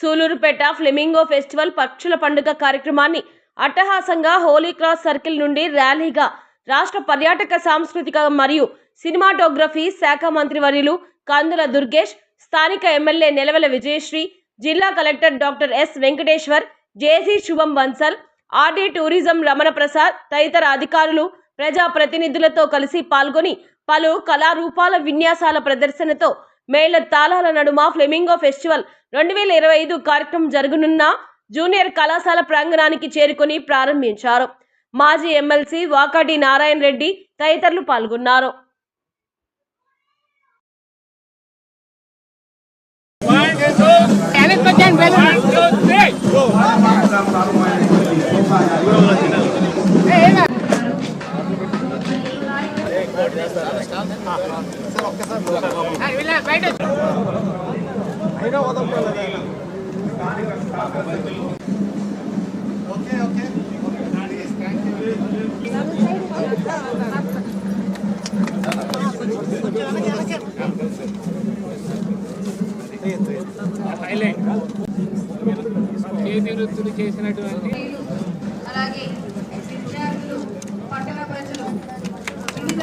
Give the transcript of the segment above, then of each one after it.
Sullurpeta flamingo festival పక్షుల పండుగ కార్యక్రమాన్ని అట్టహాసంగా హోలీ క్రాస్ సర్కిల్ నుండి ర్యాలీగా రాష్ట్ర పర్యాటక సాంస్కృతిక మరియు సినిమాటోగ్రఫీ శాఖ మంత్రివర్యులు కందుల దుర్గేష్ స్థానిక ఎమ్మెల్యే నెలవెల విజయశ్రీ జిల్లా collector doctor S Venkateshwar JC Shubham Bansal RD tourism Ramana Prasad తదితర అధికారులు ప్రజా ప్రతినిధులతో కలిసి పాల్గొని పలు కళారూపాల విన్యాసాల ప్రదర్శనతో మేళ తాళాల నడుమ ఫ్లెమింగో ఫెస్టివల్ రెండు వేల ఇరవై ఐదు కార్యక్రమం జరగనున్న జూనియర్ కళాశాల ప్రాంగణానికి చేరుకొని ప్రారంభించారు. మాజీ ఎమ్మెల్సీ వాకాటి నారాయణ రెడ్డి తదితరులు పాల్గొన్నారు. హైలైట్ చేతి వృత్తులు చేసినటువంటి అలాగే విద్యార్థులు పట్టణ ప్రజలు వివిధ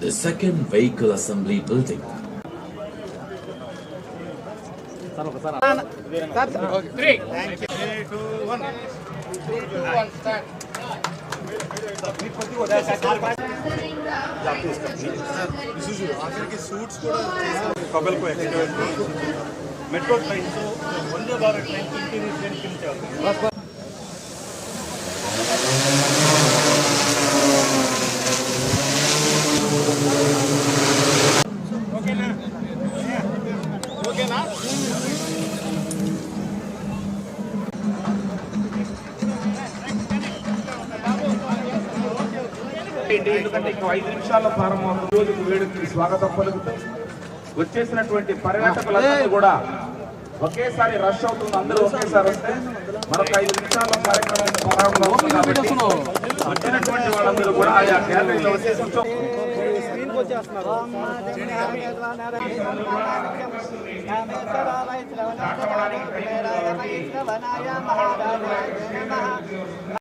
the second vehicle assembly building, three ఆఖరికి సూట్స్ కూడా కబల్కో express metro trains Vande Bharat train ఏంటి? ఎందుకంటే ఇంకో ఐదు నిమిషాల్లో ప్రారంభం రోజుకు వేడుకకి స్వాగతం పలుకుతూ వచ్చేసినటువంటి పర్యాటకులందరూ కూడా ఒకేసారి రష్ అవుతుంది. అందరూ ఒకేసారి వస్తే మరొక ఐదు నిమిషాల్లో కార్యక్రమం ప్రారంభం అవుతుంది కాబట్టి వచ్చినటువంటి వాళ్ళందరూ కూడా ఆయా గ్యాలరీలో వచ్చి కొంచెం